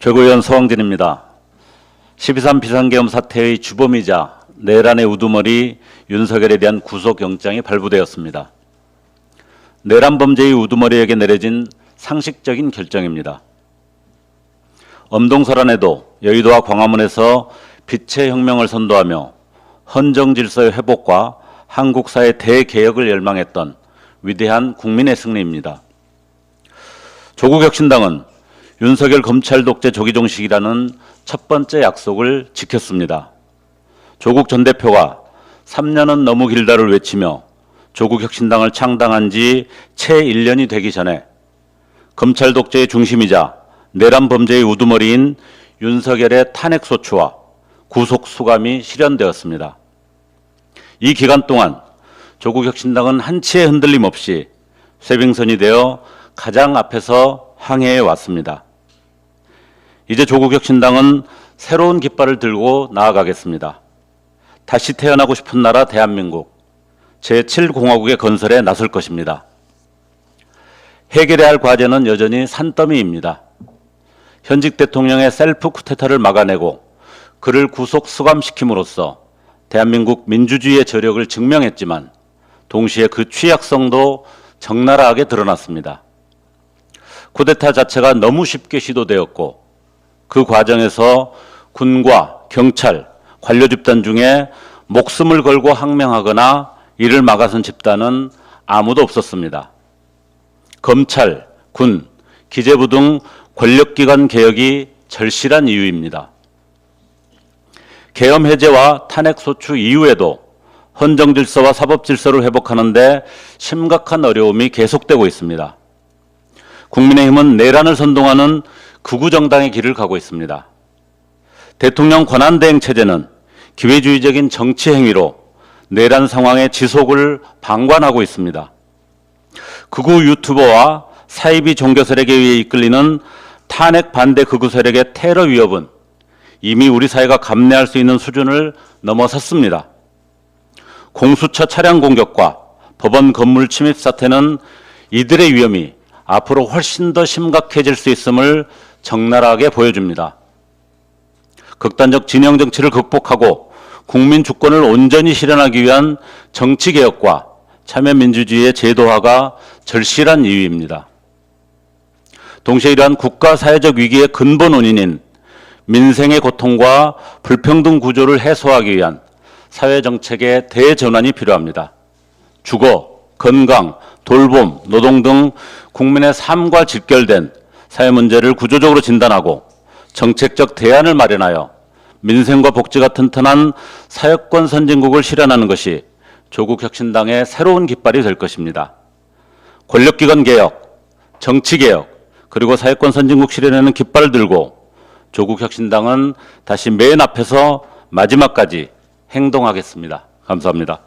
최고위원 서왕진입니다. 12.3 비상계엄 사태의 주범이자 내란의 우두머리 윤석열에 대한 구속영장이 발부되었습니다. 내란 범죄의 우두머리에게 내려진 상식적인 결정입니다. 엄동설안에도 여의도와 광화문에서 빛의 혁명을 선도하며 헌정 질서의 회복과 한국 사회 대개혁을 열망했던 위대한 국민의 승리입니다. 조국 혁신당은 윤석열 검찰 독재 조기 종식이라는 첫 번째 약속을 지켰습니다. 조국 전 대표가 3년은 너무 길다를 외치며 조국 혁신당을 창당한 지 채 1년이 되기 전에 검찰 독재의 중심이자 내란 범죄의 우두머리인 윤석열의 탄핵 소추와 구속 수감이 실현되었습니다. 이 기간 동안 조국 혁신당은 한치의 흔들림 없이 쇄빙선이 되어 가장 앞에서 항해해 왔습니다. 이제 조국혁신당은 새로운 깃발을 들고 나아가겠습니다. 다시 태어나고 싶은 나라 대한민국 제7공화국의 건설에 나설 것입니다. 해결해야 할 과제는 여전히 산더미입니다. 현직 대통령의 셀프 쿠데타를 막아내고 그를 구속 수감시킴으로써 대한민국 민주주의의 저력을 증명했지만 동시에 그 취약성도 적나라하게 드러났습니다. 쿠데타 자체가 너무 쉽게 시도되었고 그 과정에서 군과 경찰, 관료 집단 중에 목숨을 걸고 항명하거나 이를 막아선 집단은 아무도 없었습니다. 검찰, 군, 기재부 등 권력기관 개혁이 절실한 이유입니다. 계엄 해제와 탄핵 소추 이후에도 헌정 질서와 사법 질서를 회복하는데 심각한 어려움이 계속되고 있습니다. 국민의힘은 내란을 선동하는 극우 정당의 길을 가고 있습니다. 대통령 권한대행 체제는 기회주의적인 정치 행위로 내란 상황의 지속을 방관하고 있습니다. 극우 유튜버와 사이비 종교 세력에 의해 이끌리는 탄핵 반대 극우 세력의 테러 위협은 이미 우리 사회가 감내할 수 있는 수준을 넘어섰습니다. 공수처 차량 공격과 법원 건물 침입 사태는 이들의 위험이 앞으로 훨씬 더 심각해질 수 있음을 적나라하게 보여줍니다. 극단적 진영 정치를 극복하고 국민 주권을 온전히 실현하기 위한 정치 개혁과 참여 민주주의의 제도화가 절실한 이유입니다. 동시에 이러한 국가 사회적 위기의 근본 원인인 민생의 고통과 불평등 구조를 해소하기 위한 사회 정책의 대전환이 필요합니다. 주거, 건강, 돌봄, 노동 등 국민의 삶과 직결된 사회 문제를 구조적으로 진단하고 정책적 대안을 마련하여 민생과 복지가 튼튼한 사회권 선진국을 실현하는 것이 조국 혁신당의 새로운 깃발이 될 것입니다. 권력기관 개혁, 정치 개혁, 그리고 사회권 선진국 실현에는 깃발을 들고 조국 혁신당은 다시 맨 앞에서 마지막까지 행동하겠습니다. 감사합니다.